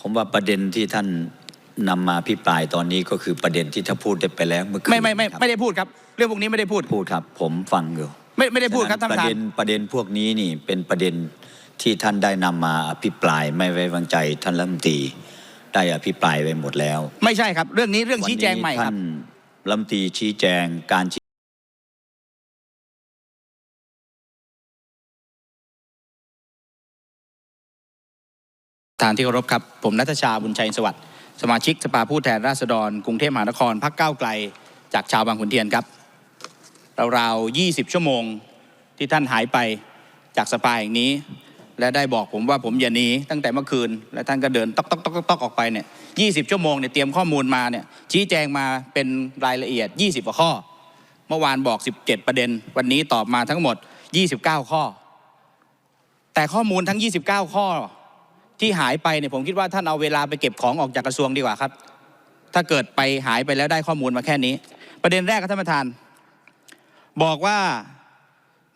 ผมว่าประเด็นที่ท่านนำมาพิปรายตอนนี้ก็คือประเด็นที่ถ้าพูดได้ไปแล้วเมื่อคืนไม่ไม่ไม่ครับไม่ได้พูดครับ เรื่องพวกนี้ไม่ได้พูด พูดครับ ผมฟังอยู่ไม่ไม่ได้พูดครับท่านปประระธานเด็นประเด็นพวกนี้นี่เป็นประเด็นที่ท่านได้นำมาอภิปรายไม่ไว้วางใจท่านรัฐมนตรีได้อภิปรายไปหมดแล้วไม่ใช่ครับ เรื่องนี้เรื่องชี้แจงใหม่ควัรับนนี้ท่านรัฐมนตรีชี้แจงการ ทานที่เคารพครับ ผมนัทชาบุญชัยสวัสดิ์สมาชิกสภาผู้แทนราษฎรกรุงเทพมหานครพักเก้าวไกล จากชาวบางขุนเทียนครับราวๆ20 ชั่วโมงที่ท่านหายไปจากสภาแห่งนี้ และได้บอกผมว่าผมอย่าหนีตั้งแต่เมื่อคืน และท่านก็เดินตอกตอกตอกตอกออกไปเนี่ย20 ชั่วโมงเนี่ยเตรียมข้อมูลมาเนี่ยชี้แจงมาเป็นรายละเอียด 20กว่าข้อ เมื่อวานบอก 17 ประเด็น วันนี้ตอบมาทั้งหมด 29 ข้อ แต่ข้อมูลทั้ง 29 ข้อ ที่หายไปเนี่ยผมคิดว่าท่านเอาเวลาไปเก็บของออกจากกระทรวงดีกว่าครับ ถ้าเกิดไปหายไปแล้วได้ข้อมูลมาแค่นี้ ประเด็นแรกครับท่านประธาน บอกว่า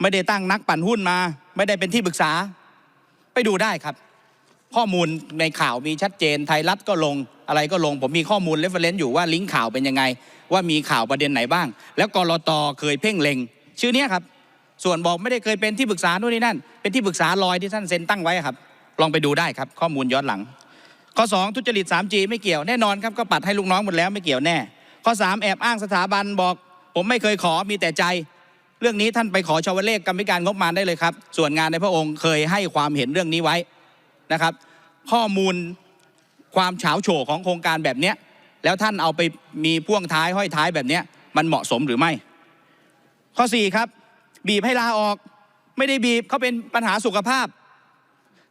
ไม่ได้ตั้งนักปั่นหุ้นมา ไม่ได้เป็นที่ปรึกษาไปดูได้ครับ ข้อมูลในข่าวมีชัดเจนไทยรัฐก็ลงอะไรก็ลง ผมมีข้อมูลเรฟเฟรนซ์อยู่ว่าลิงก์ข่าวเป็นยังไง ว่ามีข่าวประเด็นไหนบ้าง แล้วกรตเคยเพ่งเล็ง ชื่อเนี้ครับ ส่วนบอกไม่ได้เคยเป็นที่ปรึกษาโน่นนี่นั่น เป็นที่ปรึกษาลอยที่ท่านเซ็นตั้งไว้ครับ ลองไปดูได้ครับข้อมูลย้อนหลัง ข้อ 2 ทุจริต 3G ไม่เกี่ยวแน่นอนครับก็ปัดให้ลูกน้องหมดแล้วไม่เกี่ยวแน่ ข้อ 3 แอบอ้างสถาบันบอก ผมไม่เคยขอมีแต่ใจ เรื่องนี้ท่านไปขอชาวเลขกรรมการงบประมาณได้เลยครับ ส่วนงานในพระองค์เคยให้ความเห็นเรื่องนี้ไว้นะครับ ข้อมูลความเฉาโฉของโครงการแบบเนี้ยแล้วท่านเอาไปมีพ่วงท้ายห้อยท้ายแบบเนี้ยมันเหมาะสมหรือไม่ ข้อ 4 ครับ บีบให้ลาออก ไม่ได้บีบเขาเป็นปัญหาสุขภาพ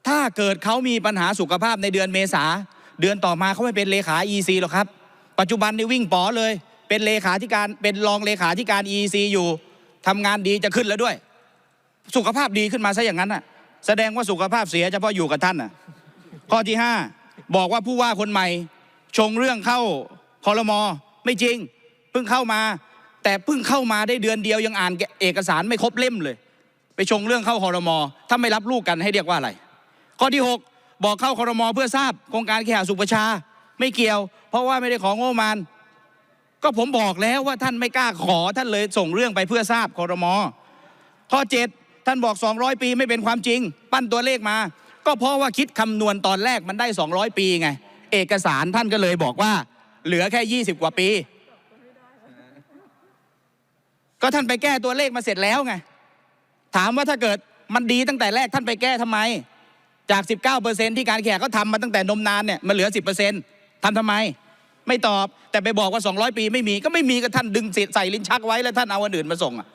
ถ้าเกิดเขามีปัญหาสุขภาพในเดือนเมษาเดือนต่อมาเขาไม่เป็นเลขา EC หรอกครับ ปัจจุบันนี่วิ่งป๋อเลย เป็นเลขาธิการเป็นรองเลขาธิการ EC อยู่ทำงานดีจะขึ้นแล้วด้วย สุขภาพดีขึ้นมาซะอย่างนั้นน่ะ แสดงว่าสุขภาพเสียเฉพาะอยู่กับท่านน่ะ ข้อที่ห้าบอกว่าผู้ว่าคนใหม่ ชงเรื่องเข้าคอรมอไม่จริง เพิ่งเข้ามา แต่เพิ่งเข้ามาได้เดือนเดียวยังอ่านเอกสารไม่ครบเล่มเลย ไปชงเรื่องเข้าคอรมอถ้าไม่รับลูกกันให้เรียกว่าอะไร ข้อที่ 6 บอกเข้าคอรมอเพื่อทราบโครงการแข่สุประชาไม่เกี่ยว เพราะว่าไม่ได้ของงบมาณก็ผมบอกแล้วว่าท่านไม่กล้าขอท่านเลยส่งเรื่องไปเพื่อทราบคอรมอข้อ 7 ท่านบอก 200 ปีไม่เป็นความจริง ปั้นตัวเลขมา ก็เพราะว่าคิดคำนวณตอนแรกมันได้ 200 ปีไง เอกสารท่านก็เลยบอกว่า เหลือแค่ 20 กว่าปี ก็ท่านไปแก้ตัวเลขมาเสร็จแล้วไง ถามว่าถ้าเกิดมันดีตั้งแต่แรกท่านไปแก้ทำไม จาก 19%ที่การแข่ก็ทำมาตั้งแต่นมนานเนี่ยมันเหลือ 10%ทำทำไม ไม่ตอบแต่ไปบอกว่า 200 ปีไม่มีก็ไม่มีก็ท่านดึงใส่ลิ้นชักไว้แล้วท่านเอาอันอื่นมาส่งอะ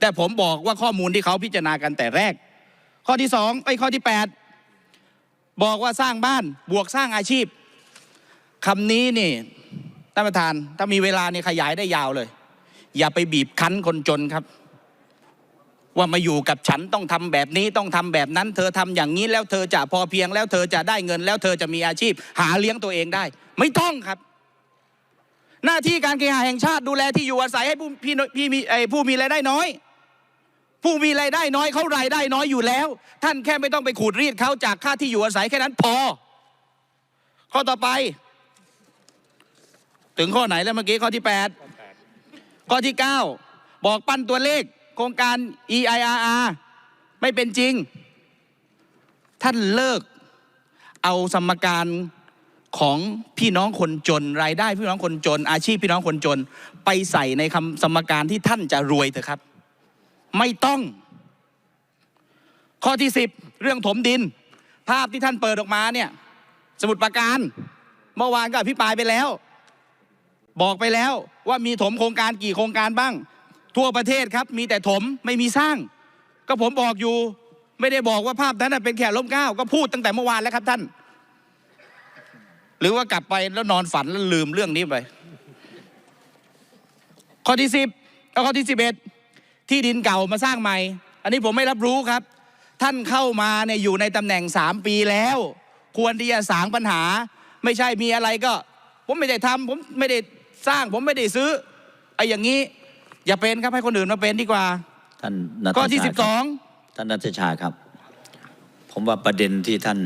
แต่ผมบอกว่าข้อมูลที่เขาพิจารณากันแต่แรก ข้อที่สองไอ้ข้อที่ 8 บอกว่าสร้างบ้านบวกสร้างอาชีพคำนี้นี่ท่านประธานถ้ามีเวลานี่ขยายได้ยาวเลย อย่าไปบีบคั้นคนจนครับ ว่ามาอยู่กับฉันต้องทำแบบนี้ต้องทำแบบนั้น เธอทำอย่างนี้แล้วเธอจะพอเพียงแล้วเธอจะได้เงินแล้วเธอจะมีอาชีพ หาเลี้ยงตัวเองได้ ไม่ต้องครับ หน้าที่การเคหะแห่งชาติดูแลที่อยู่อาศัยให้ผู้พี่พี่มีไอ้ผู้มีรายได้น้อย ผู้มีรายได้น้อยเขารายได้น้อยอยู่แล้ว ท่านแค่ไม่ต้องไปขูดรีดเขาจากค่าที่อยู่อาศัยแค่นั้นพอ ข้อต่อไป ถึงข้อไหนแล้วเมื่อกี้ข้อที่แปดข้อที่เก้าบอกปั้นตัวเลข ครงการ EIRR ไม่เป็นจริง ท่านเลิกเอาสมการของพี่น้องคนจน รายได้พี่น้องคนจน อาชีพพี่น้องคนจน ไปใส่ในคำสมการที่ท่านจะรวยเถอะครับ ไม่ต้อง ข้อที่สิบเรื่องถมดิน ภาพที่ท่านเปิดออกมาเนี่ย สมุดประการ เมื่อวานก็อภิปรายไปแล้ว บอกไปแล้วว่ามีถมโครงการกี่โครงการบ้าง ทั่วประเทศครับมีแต่ถมไม่มีสร้าง ก็ผมบอกอยู่ไม่ได้บอกว่าภาพนั้นเป็นแค่ล้มเก้าก็พูดตั้งแต่เมื่อวานแล้วครับท่าน หรือว่ากลับไปแล้วนอนฝันแล้วลืมเรื่องนี้ไปข้อที่สิบแล้วข้อที่สิบเอ็ดที่ดินเก่ามาสร้างใหม่ อันนี้ผมไม่รับรู้ครับ ท่านเข้ามาเนี่ยอยู่ในตำแหน่งสามปีแล้ว ควรที่จะสางปัญหา ไม่ใช่มีอะไรก็ ผมไม่ได้ทำผมไม่ได้สร้างผมไม่ได้ซื้อไอ้อย่างนี้ อย่าเป็นครับให้คนอื่นมาเป็นดีกว่า ท่านนัทข้อที่ชาสิบคสรับองท่านนัทชาครับ ผมว่าประเด็นที่ท่าน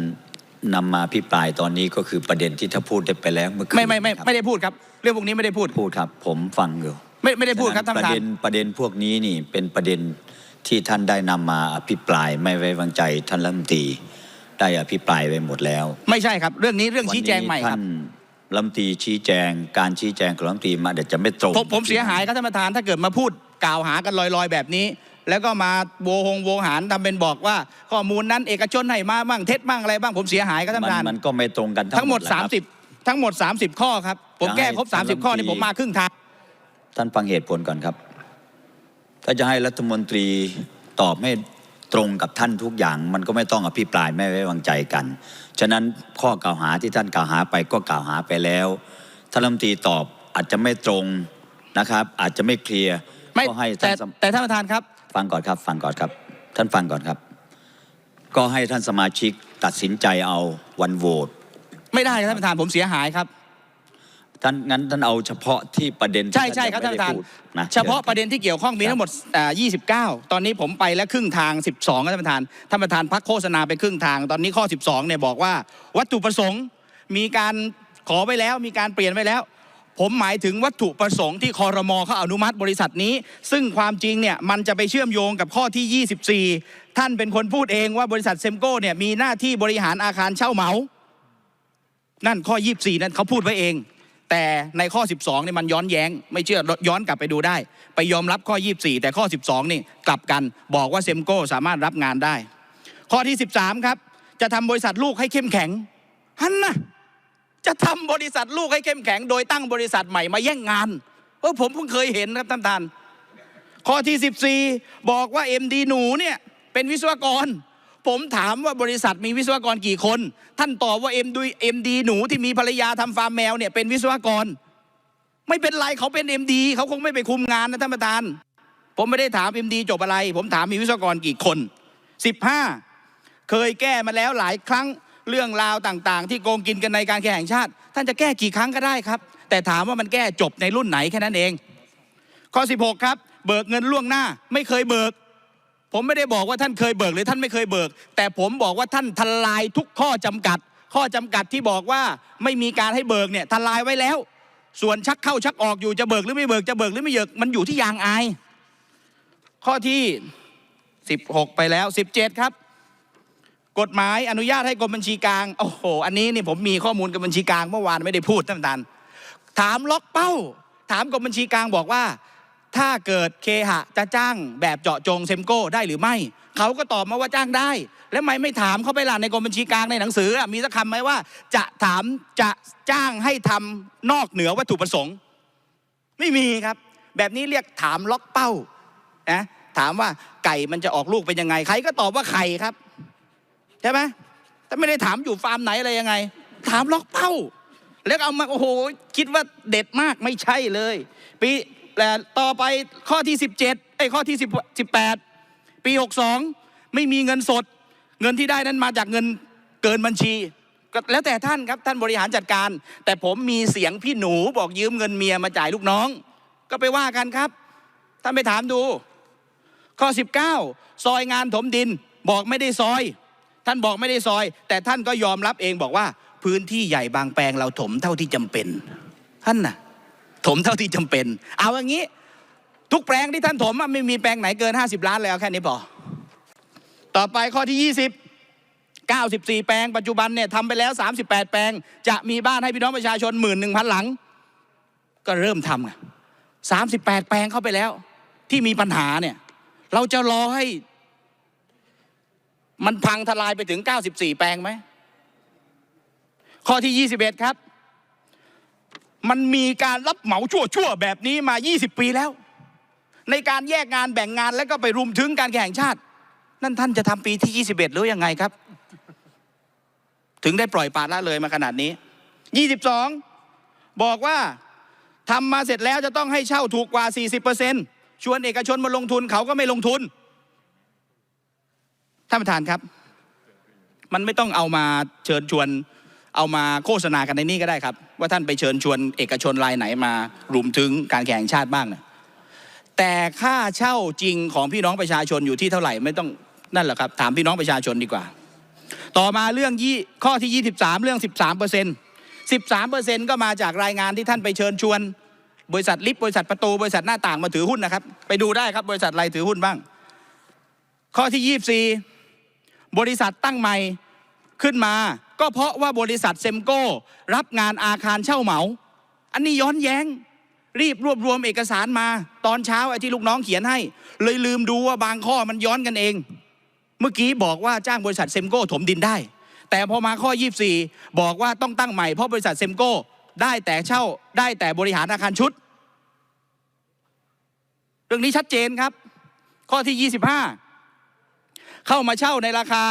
นำมาพิปรายตอนนี้ก็คือประเด็นที่ถ้าพูดได้ไปแล้วเมื่อคืนไม่ไม่ไม่ครับไม่ได้พูดครับ เรื่องพวกนี้ไม่ได้พูดพูดครับ ผมฟังอยู่ไม่ไม่ได้พูดครับท่านปประระธานเด็นประเด็นพวกนี้นี่เป็นประเด็นที่ท่านได้นำมาอภิปรายไม่ไว้วางใจท่านรัฐมนตรีได้อภิปรายไปหมดแล้ว ไม่ใช่ครับ เรื่องนี้เรื่องชี้แจงใหม่ควัรับ นนี้ท่านรัฐมนตรีชี้แจง การชี้แจงของรัฐมนตรีมาเดี๋ยวจะไม่ตรงผมผมเสียหายครับท่านประธานถ้าเกิดมาพูดกล่าวหากันลอยๆ แบบนี้ แล้วก็มาโวหงโวหารทำเป็นบอกว่าข้อมูลนั้นเอกชนให้มาบ้างเท็จบ้างอะไรบ้างผมเสียหายครับท่านมัประธานมันก็ไม่ตรงกันทั้งหมดแหละครับ30 ทั้งหมด 30 ข้อครับ ผมจะให้แก้ครบท่าน30 ข้อนี่รัฐมนตรีผมมาครึ่งทางท่านฟังเหตุผลก่อนครับ ถ้าจะให้รัฐมนตรีตอบให้ ตรงกับท่านทุกอย่าง มันก็ไม่ต้องอภิปรายไม่ไว้วางใจกัน ฉะนั้นข้อกล่าวหาที่ท่านกล่าวหาไปก็กล่าวหาไปแล้วท่านรัฐมนตรีตอบอาจจะไม่ตรงนะครับ อาจจะไม่เคลียร์ไม่ก็ให้แต่ท่านสมแต่ท่านประธานครับ ฟังก่อนครับ ฟังก่อนครับ ท่านฟังก่อนครับ ก็ให้ท่านสมาชิกตัดสินใจเอาวันโหวตไม่ได้ครับท่านประธานผมเสียหายครับ ท่านงั้นท่านเอาเฉพาะที่ประเด็นที่ใช่ใช่ครับยังท่านประธานไม่ได้พูดนะเฉพาะประเด็นที่เกี่ยวข้องมีทั้งหมดอ่า29 ตอนนี้ผมไปแล้วครึ่งทาง 12ครับท่านประธานท่านประธานพักโฆษณาไปครึ่งทาง ตอนนี้ข้อ 12เนี่ยบอกว่า วัตถุประสงค์มีการขอไว้แล้วมีการเปลี่ยนไว้แล้ว ผมหมายถึงวัตถุประสงค์ที่คอรมอเขาอนุมัติบริษัทนี้ ซึ่งความจริงเนี่ยมันจะไปเชื่อมโยงกับข้อที่ 24 ท่านเป็นคนพูดเองว่าบริษัทเซมโก้เนี่ยมีหน้าที่บริหารอาคารเช่าเหมา นั่นข้อ 24 นั้นเขาพูดไว้เอง แต่ในข้อ 12นี่มันย้อนแย้ง ไม่เชื่อย้อนกลับไปดูได้ ไปยอมรับข้อ 24 แต่ข้อ 12 นี่กลับกันบอกว่าเซมโก้สามารถรับงานได้ ข้อที่ 13 ครับ จะทำบริษัทลูกให้เข้มแข็งฮันนะจะทำบริษัทลูกให้เข้มแข็ง โดยตั้งบริษัทใหม่มาแย่งงานเออผมเพิ่งเคยเห็นครับท่านประธานข้อที่ 14 บอกว่า MD หนูเนี่ยเป็นวิศวกร ผมถามว่าบริษัทมีวิศวกรกี่คน ท่านตอบว่า MD MD หนูที่มีภรรยาทำฟาร์มแมวเนี่ยเป็นวิศวกร ไม่เป็นไรเขาเป็น MD เขาคงไม่ไปคุมงานนะท่านประธาน ผมไม่ได้ถาม MD จบอะไร ผมถามมีวิศวกรกี่คน15เคยแก้มาแล้วหลายครั้งเรื่องราวต่างๆ ที่โกงกินกันในการแข่งชาติ ท่านจะแก้กี่ครั้งก็ได้ครับ แต่ถามว่ามันแก้จบในรุ่นไหนแค่นั้นเองข้อ 16 ครับ เบิกเงินล่วงหน้า ไม่เคยเบิก ผมไม่ได้บอกว่าท่านเคยเบิกหรือท่านไม่เคยเบิก แต่ผมบอกว่าท่านทลายทุกข้อจำกัด ข้อจำกัดที่บอกว่าไม่มีการให้เบิกเนี่ยทลายไว้แล้ว ส่วนชักเข้าชักออกอยู่จะเบิกหรือไม่เบิกจะเบิกหรือไม่เบิกมันอยู่ที่ยางอาย ข้อที่ 16 ไปแล้ว 17 ครับ กฎหมายอนุญาตให้กรมบัญชีกลางโอ้โหอันนี้นี่ผมมีข้อมูลกับบัญชีกลางเมื่อวานไม่ได้พูดท่านประธานถามล็อกเป้า ถามกรมบัญชีกลางบอกว่า ถ้าเกิดเคหะจะจ้างแบบเจาะจงเซมโก้ได้หรือไม่ เขาก็ตอบมาว่าจ้างได้ แล้วทำไมไม่ถามเขาไปล่ะในกรมบัญชีกลางในหนังสือ มีสักคำไหมว่า จะถามจะจ้างให้ทำนอกเหนือวัตถุประสงค์ ไม่มีครับ แบบนี้เรียกถามล็อกเป้านะถามว่าไก่มันจะออกลูกเป็นยังไงใครก็ตอบว่าไข่ครับใช่ไหมแต่ไม่ได้ถามอยู่ฟาร์มไหนอะไรยังไง ถามล็อกเป้า แล้วเอามาโอ้โหคิดว่าเด็ดมากไม่ใช่เลย ปี ต่ต่อไปข้อที่ 17ไอ้ข้อที่10 18 ปี 62 ไม่มีเงินสด เงินที่ได้นั้นมาจากเงินเกินบัญชี แล้วแต่ท่านครับท่านบริหารจัดการ แต่ผมมีเสียงพี่หนูบอกยืมเงินเมียมาจ่ายลูกน้อง ก็ไปว่ากันครับ ท่านไปถามดู ข้อ 19 ซอยงานถมดินบอกไม่ได้ซอย ท่านบอกไม่ได้ซอย แต่ท่านก็ยอมรับเองบอกว่าพื้นที่ใหญ่บางแปลงเราถมเท่าที่จำเป็น ท่านน่ะ ถมเท่าที่จำเป็น เอาอย่างนี้ ทุกแปลงที่ท่านถมไม่มีแปลงไหนเกิน 50 ล้านเลยเอาแค่นี้พอต่อไปข้อที่ 20 94 แปลงปัจจุบันเนี่ยทำไปแล้ว 38 แปลง จะมีบ้านให้พี่น้องประชาชนหมื่นหนึ่งพันหลัง ก็เริ่มทำไง38 แปลงเข้าไปแล้ว ที่มีปัญหาเนี่ย เราจะรอให้ มันพังทลายไปถึง 94 แปลงไหมข้อที่ 21 ครับ มันมีการรับเหมาชั่วๆแบบนี้มา 20 ปีแล้ว ในการแยกงานแบ่งงานแล้วก็ไปรุมถึงการแข่งชาติ นั่นท่านจะทำปีที่ 21 หรือยังไงครับ ถึงได้ปล่อยปละละเลยมาขนาดนี้ 22 บอกว่าทำมาเสร็จแล้วจะต้องให้เช่าถูกกว่า 40%ชวนเอกชนมาลงทุนเขาก็ไม่ลงทุนท่านประธานครับ มันไม่ต้องเอามาเชิญชวน เอามาโฆษณากันในนี้ก็ได้ครับ ว่าท่านไปเชิญชวนเอกชนรายไหนมารุมถึงการแข่งชาติบ้างนะแต่ค่าเช่าจริงของพี่น้องประชาชนอยู่ที่เท่าไหร่ไม่ต้องนั่นแหละครับ ถามพี่น้องประชาชนดีกว่า ต่อมาเรื่องยี่ข้อที่ 23 เรื่อง 13เปอร์เซ็นต์13เปอร์เซ็นต์ก็มาจากรายงานที่ท่านไปเชิญชวน บริษัทลิฟต์บริษัทประตูบริษัทหน้าต่างมาถือหุ้นนะครับ ไปดูได้ครับบริษัทอะไรถือหุ้นบ้าง ข้อที่ 24 บริษัทตั้งใหม่ขึ้นมา ก็เพราะว่าบริษัทเซมโก้ รับงานอาคารเช่าเหมา อันนี้ย้อนแย้ง รีบรวบรวมเอกสารมา ตอนเช้าไอ้ที่ลูกน้องเขียนให้ เลยลืมดูว่าบางข้อมันย้อนกันเอง เมื่อกี้บอกว่าจ้างบริษัทเซมโก้ถมดินได้ แต่พอมาข้อ 24 บอกว่าต้องตั้งใหม่เพราะบริษัทเซมโก้ได้แต่เช่าได้แต่บริหารอาคารชุด เรื่องนี้ชัดเจนครับ ข้อที่ 25 เข้ามาเช่าในราคา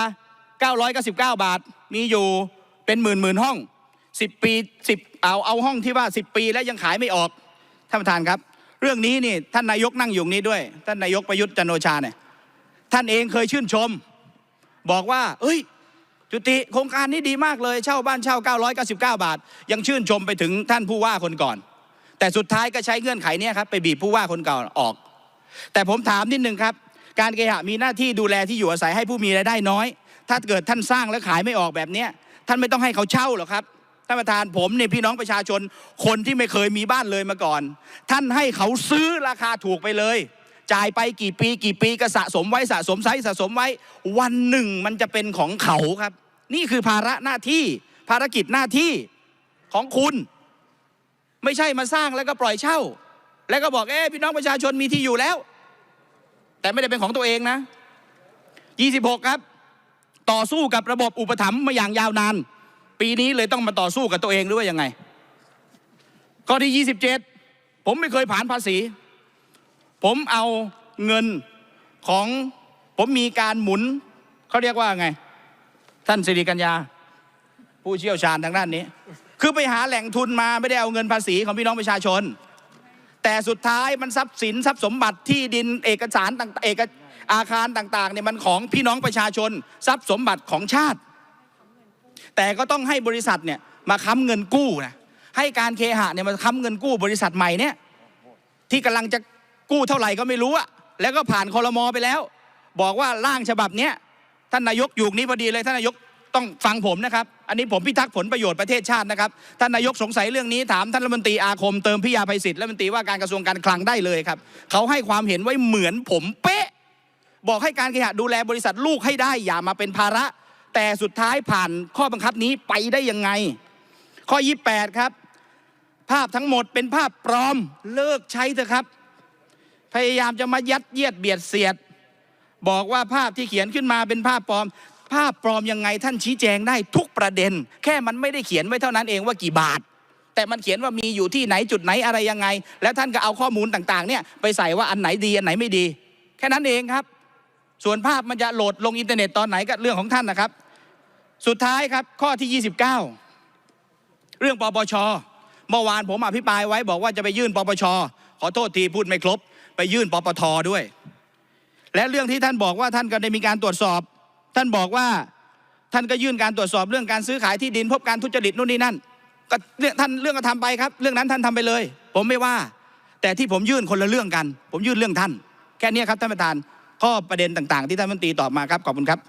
999 บาท มีอยู่เป็นหมื่นหมื่นห้อง 10 ปี 10 เอาเอาห้องที่ว่า 10 ปีแล้วยังขายไม่ออก ท่านประธานครับ เรื่องนี้นี่ท่านนายกนั่งอยู่นี้ด้วย ท่านนายกประยุทธ์จันโอชาเนี่ยท่านเองเคยชื่นชม บอกว่า เอ้ย จุติโครงการนี้ดีมากเลยเช่าบ้านเช่า 999 บาท ยังชื่นชมไปถึงท่านผู้ว่าคนก่อน แต่สุดท้ายก็ใช้เงื่อนไขเนี้ครับไปบีบผู้ว่าคนเก่าออก แต่ผมถามนิดนึงครับ การเคหะมีหน้าที่ดูแลที่อยู่อาศัยให้ผู้มีรายได้น้อย ถ้าเกิดท่านสร้างแล้วขายไม่ออกแบบเนี้ยท่านไม่ต้องให้เขาเช่าหรอกครับท่านประธานผมเนี่ยพี่น้องประชาชนคนที่ไม่เคยมีบ้านเลยมาก่อน ท่านให้เขาซื้อราคาถูกไปเลย จ่ายไปกี่ปีกี่ปีก็สะสมไว้สะสมไซส์สะสมไว้ วันหนึ่งมันจะเป็นของเขาครับ นี่คือภาระหน้าที่ภารกิจหน้าที่ของคุณ ไม่ใช่มาสร้างแล้วก็ปล่อยเช่า แล้วก็บอกเอ๊พี่น้องประชาชนมีที่อยู่แล้ว แต่ไม่ได้เป็นของตัวเองนะ 26 ครับ ต่อสู้กับระบบอุปถัมภ์มาอย่างยาวนาน ปีนี้เลยต้องมาต่อสู้กับตัวเองหรือว่ายังไง ข้อที่ 27 ผมไม่เคยผ่านภาษี ผมเอาเงินของผมมีการหมุนเขาเรียกว่าไง ท่านสิริกัญญา ผู้เชี่ยวชาญทางด้านนี้ คือไปหาแหล่งทุนมาไม่ได้เอาเงินภาษีของพี่น้องประชาชน แต่สุดท้ายมันทรัพย์สินทรัพย์สมบัติที่ดินเอกสารต่างเอก อาคารต่างๆเนี่ยมันของพี่น้องประชาชนทรัพย์สมบัติของชาติ แต่ก็ต้องให้บริษัทเนี่ยมาค้ำเงินกู้นะให้การเคหะเนี่ยมาค้ำเงินกู้บริษัทใหม่เนี่ยที่กำลังจะกู้เท่าไหร่ก็ไม่รู้อะแล้วก็ผ่านคอรมอไปแล้ว บอกว่าร่างฉบับเนี้ยท่านนายกอยู่นี้พอดีเลยท่านนายกต้องฟังผมนะครับ อันนี้ผมพิทักษ์ผลประโยชน์ประเทศชาตินะครับ ท่านนายกสงสัยเรื่องนี้ถามท่านรัฐมนตรีอาคมเติมพิยาภัยศิษย์รัฐมนตรีว่าการกระทรวงการคลังได้เลยครับ เขาให้ความเห็นไว้เหมือนผมเป๊ะ บอกให้การเคหะดูแลบริษัทลูกให้ได้อย่ามาเป็นภาระ แต่สุดท้ายผ่านข้อบังคับนี้ไปได้ยังไง ข้อ 28 ครับ ภาพทั้งหมดเป็นภาพปลอมเลิกใช้เถอะครับ พยายามจะมายัดเยียดเบียดเสียด บอกว่าภาพที่เขียนขึ้นมาเป็นภาพปลอม ภาพปลอมยังไงท่านชี้แจงได้ทุกประเด็น แค่มันไม่ได้เขียนไว้เท่านั้นเองว่ากี่บาทแต่มันเขียนว่ามีอยู่ที่ไหนจุดไหนอะไรยังไง แล้วท่านก็เอาข้อมูลต่างๆเนี่ยไปใส่ว่าอันไหนดีอันไหนไม่ดี แค่นั้นเองครับ ส่วนภาพมันจะโหลดลงอินเทอร์เน็ตตอนไหนก็เรื่องของท่านนะครับ สุดท้ายครับข้อที่ 29 เรื่องปปชเมื่อวานผมอภิปรายไว้บอกว่าจะไปยื่นปปชขอโทษทีพูดไม่ครบ ไปยื่นปปทด้วย และเรื่องที่ท่านบอกว่าท่านก็ได้มีการตรวจสอบ ท่านบอกว่าท่านก็ยื่นการตรวจสอบเรื่องการซื้อขายที่ดินพบการทุจริตนู่นนี่นั่นก็เรื่องท่านเรื่องก็ทำไปครับ เรื่องนั้นท่านทำไปเลย ผมไม่ว่า แต่ที่ผมยื่นคนละเรื่องกัน ผมยื่นเรื่องท่าน แค่นี้ครับท่านประธาน ข้อประเด็นต่างๆ ที่ท่านรัฐมนตรีตอบมาครับขอบคุณครับ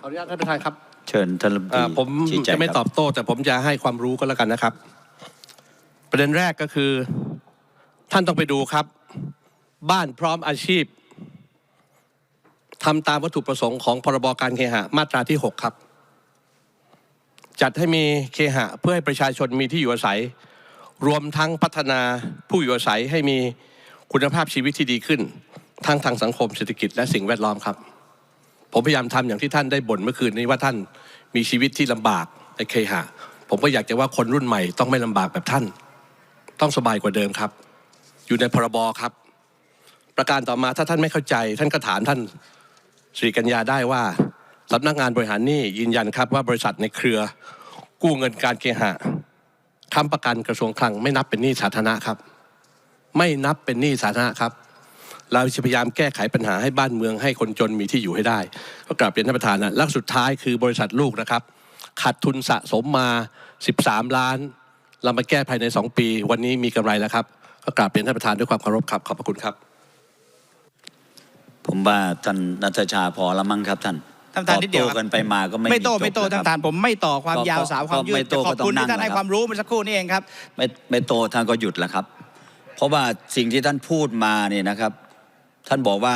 ขออนุญาตท่านประธานครับเชิญท่านรัฐมนตเอ่รีอผมชี้แจงจะไม่ครับตอบโต้แต่ผมจะให้ความรู้ก็แล้วกันนะครับ ประเด็นแรกก็คือ ท่านต้องไปดูครับ บ้านพร้อมอาชีพทำตามวัตถุประสงค์ของพรบการเคหะมาตราที่ 6 ครับ จัดให้มีเคหะเพื่อให้ประชาชนมีที่อยู่อาศัย รวมทั้งพัฒนาผู้อยู่อาศัยให้มีคุณภาพชีวิตที่ดีขึ้น ทั้งทางสังคมเศรษฐกิจและสิ่งแวดล้อมครับ ผมพยายามทำอย่างที่ท่านได้บ่นเมื่อคืนนี้ว่าท่านมีชีวิตที่ลำบากในเคหะ ผมก็อยากจะว่าคนรุ่นใหม่ต้องไม่ลำบากแบบท่าน ต้องสบายกว่าเดิมครับ อยู่ในพรบครับ ประการต่อมาถ้าท่านไม่เข้าใจ ท่านก็ถามท่านสิริกัญญาได้ว่าสำนักงานบริหารหนี้ยืนยันครับว่าบริษัทในเครือกู้เงินการเคหะค้ำประกันกระทรวงคลังไม่นับเป็นหนี้สาธารณะครับ ไม่นับเป็นหนี้สาธารณะครับ เราจะพยายามแก้ไขปัญหาให้บ้านเมืองให้คนจนมีที่อยู่ให้ได้ ก็กลับเรียนท่านประธานนะแล้วสุดท้ายคือบริษัทลูกนะครับขาดทุนสะสมมา 13 ล้าน เรามาแก้ภายใน 2 ปี วันนี้มีกำไรแล้วครับ ก็กราบเรียนท่านประธานด้วยความเคารพครับขอบพระคุณครับ ผมว่าท่านนัทชาพอแล้วมั้งครับท่านท่านประธานนิดเดียวตคอบโต้กันไปมาก็ไม่ไม่โตจบไม่โตนะคท่านรับประธานผมไม่ต่อความก็ยาวก็สาวความยืดไม่โต้แต่ขอบคุณก็ต้องที่ท่านนั่ให้งความรู้เมื่อสักครู่นี้เองครับไม่ไม่โตท่านก็หยุดแล้วครับ เพราะว่าสิ่งที่ท่านพูดมาเนี่ยนะครับ ท่านบอกว่า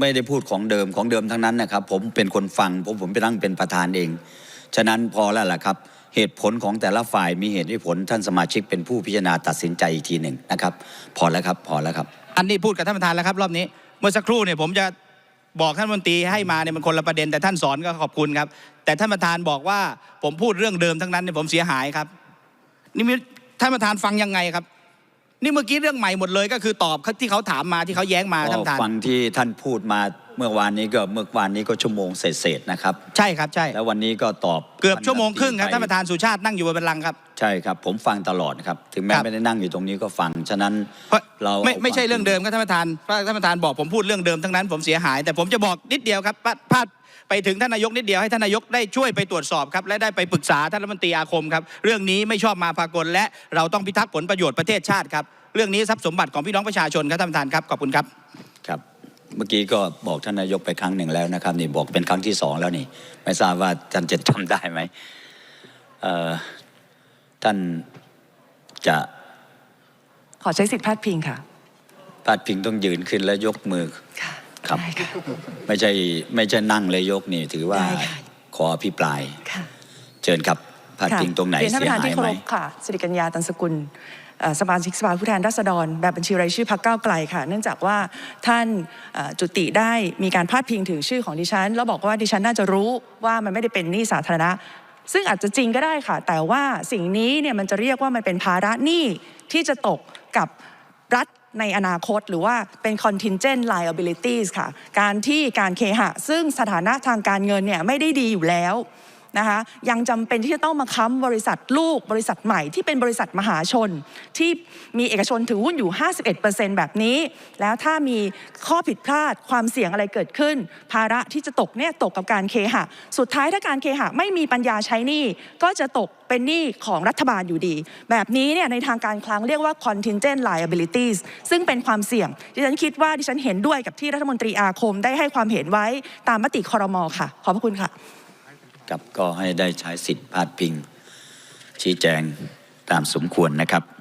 ไม่ได้พูดของเดิมของเดิมทั้งนั้นนะครับ ผมเป็นคนฟังผมผมไปนั่งเป็นประธานเอง ฉะนั้นพอแล้วล่ะครับ เหตุผลของแต่ละฝ่ายมีเหตุผลท่านสมาชิกเป็นผู้พิจารณาตัดสินใจอีกทีหนึ่งนะครับ พอแล้วครับพอแล้วครับ อันนี้พูดกับท่านประธานแล้วครับ รอบนี้ เมื่อสักครู่เนี่ยผมจะบอกท่านมนตรีให้มาเนี่ยมันคนละประเด็นแต่ท่านสอนก็ขอบคุณครับ แต่ท่านประธานบอกว่าผมพูดเรื่องเดิมทั้งนั้นเนี่ยผมเสียหายครับนี่ท่านประธานฟังยังไงครับ นี่เมื่อกี้เรื่องใหม่หมดเลยก็คือตอบที่เขาถามมาที่เขาแย้งมาท่านประธานฟังที่ท่านพูดมาเมื่อวานนี้ก็เมื่อวานนี้ก็ชั่วโมงเศษๆนะครับ ใช่ครับใช่ แล้ววันนี้ก็ตอบเกือบชั่วโมงครึ่งครับไปท่านประธานสุชาตินั่งอยู่บนบัลลังก์ครับใช่ครับ ผมฟังตลอดครับถึงแม้ครับไม่ได้นั่งอยู่ตรงนี้ก็ฟังฉะนั้นเพราะเราไม่อาไม่ใช่ควาเรื่องเดิมครับท่านประธานเพราะท่านประธานบอกผมพูดเรื่องเดิมทั้งนั้นผมเสียหาย แต่ผมจะบอกนิดเดียวครับพาดพาด ไปถึงท่านนายกนิดเดียวให้ท่านนายกได้ช่วยไปตรวจสอบครับและได้ไปปรึกษาท่านรัฐมนตรีอาคมครับเรื่องนี้ไม่ชอบมาพากลและเราต้องพิทักษ์ผลประโยชน์ประเทศชาติครับเรื่องนี้ทรัพย์สมบัติของพี่น้องประชาชนครับท่านประธานครับขอบคุณครับครับ เมื่อกี้ก็บอกท่านนายกไปครั้งหนึ่งแล้วนะครับนี่บอกเป็นครั้งที่สองแล้วนี่ ไม่ทราบว่าท่านจะจำได้ไหมเอ่อท่านจะขอใช้สิทธิพาดพิงค่ะพาดพิงต้องยืนขึ้นแล้วยกมือค่ะ ครับ ได้ค่ะ ไม่ใช่ไม่ใช่นั่งเลยยกนี่ถือว่าได้ค่ะ ขออภิปราย ค่ะเชิญครับพาดพิงตรงไหนเรียนท่านเสีปยระธานหายที่เคาไหม รพค่ะสิริกัญญาตันสกุลเอ่อสมาชิกสภาผู้แทนราษฎร แบบบัญชีรายชื่อพรรคก้าวไกลค่ะ เนื่องจากว่าท่านเอ่อจุติได้มีการพาดพิงถึงชื่อของดิฉัน แล้วบอกว่าดิฉันน่าจะรู้ว่ามันไม่ได้เป็นหนี้สาธารณะ ซึ่งอาจจะจริงก็ได้ค่ะ แต่ว่าสิ่งนี้เนี่ยมันจะเรียกว่ามันเป็นภาระหนี้ที่จะตกกับรัฐ ในอนาคตหรือว่าเป็น contingent liabilities ค่ะ การที่การเคหะ ซึ่งสถานะทางการเงินเนี่ยไม่ได้ดีอยู่แล้ว นะคะยังจำเป็นที่จะต้องมาค้ำบริษัทลูกบริษัทใหม่ที่เป็นบริษัทมหาชน ที่มีเอกชนถือหุ้นอยู่ 51%แบบนี้ แล้วถ้ามีข้อผิดพลาดความเสี่ยงอะไรเกิดขึ้น ภาระที่จะตกเนี่ยตกกับการเคหะ สุดท้ายถ้าการเคหะไม่มีปัญญาใช้หนี้ก็จะตกเป็นหนี้ของรัฐบาลอยู่ดี แบบนี้เนี่ยในทางการคลังเรียกว่า contingent liabilities ซึ่งเป็นความเสี่ยง ดิฉันคิดว่าดิฉันเห็นด้วยกับที่รัฐมนตรีอาคมได้ให้ความเห็นไว้ตามมติคอรมอค่ะ ขอบพระคุณค่ะับก็ให้ได้ใช้สิทธิ์พาดพิง ชี้แจงตามสมควรนะครับ